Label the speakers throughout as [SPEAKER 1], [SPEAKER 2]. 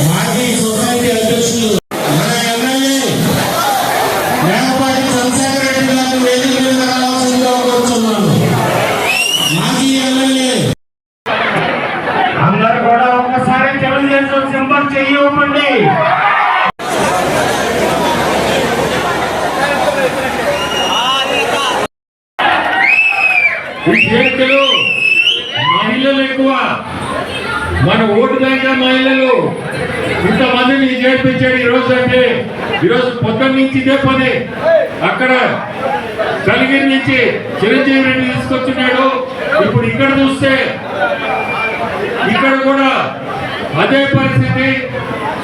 [SPEAKER 1] సమావేశం సొసైటీ
[SPEAKER 2] అందరు కూడా ఒక్కసారి తెలుగుదేశం సింబల్ చెయ్యమండి విద్యార్థులు మహిళలు ఎక్కువ. మన ఓటు బ్యాంక్ మహిళలు. ఇంతమందిని చేర్పించాడు ఈ రోజు అంటే ఈరోజు పొద్దున్న నుంచి ఇదే పని. అక్కడ కలిగిరి నుంచి చిరంజీవి రెడ్డి తీసుకొచ్చున్నాడు. ఇప్పుడు ఇక్కడ చూస్తే ఇక్కడ కూడా అదే పరిస్థితి.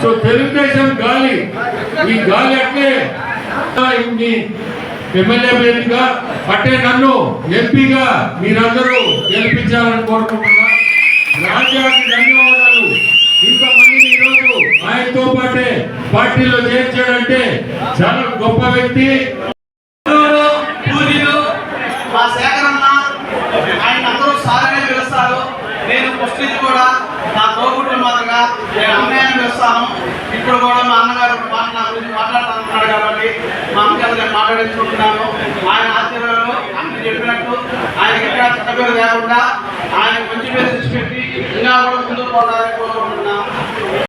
[SPEAKER 2] సో తెలుగుదేశం గాలి. ఈ గాలి అంటే ఎమ్మెల్యే అభ్యర్థిగా అట్టే నన్ను ఎంపీగా మీరందరూ గెలిపించాలని కోరుకుంటున్నా. రాజ్యానికి ధన్యవాదాలు. ఇంతమందిని ఈరోజు ఆయనతో పాటే పార్టీలో చేర్చాడంటే చాలా గొప్ప వ్యక్తి.
[SPEAKER 3] పూజలు? మా శేఖరన్న ఆయన అందరూ సారనే పిలుస్తారు. నేను ఫస్ట్ కూడా నా తోబుట్టు మాదిరిగా నేను అన్నయ్యని పిలుస్తాను. ఇప్పుడు కూడా మా అన్నగారు ఒక మాట నా గురించి మాట్లాడుతున్నాడు కాబట్టి మా అమ్మగారు మాట్లాడించుకుంటున్నాను ఆయన ఆశీర్వాదాలు అన్ని చెప్పినట్టు ఆయన ఎక్కడ చట్టపేరు లేకుండా ఆయన మంచి పేరు తెచ్చిపెట్టి ఇంకా కూడా ముందుకు పోతారని కోరుకుంటున్నాను.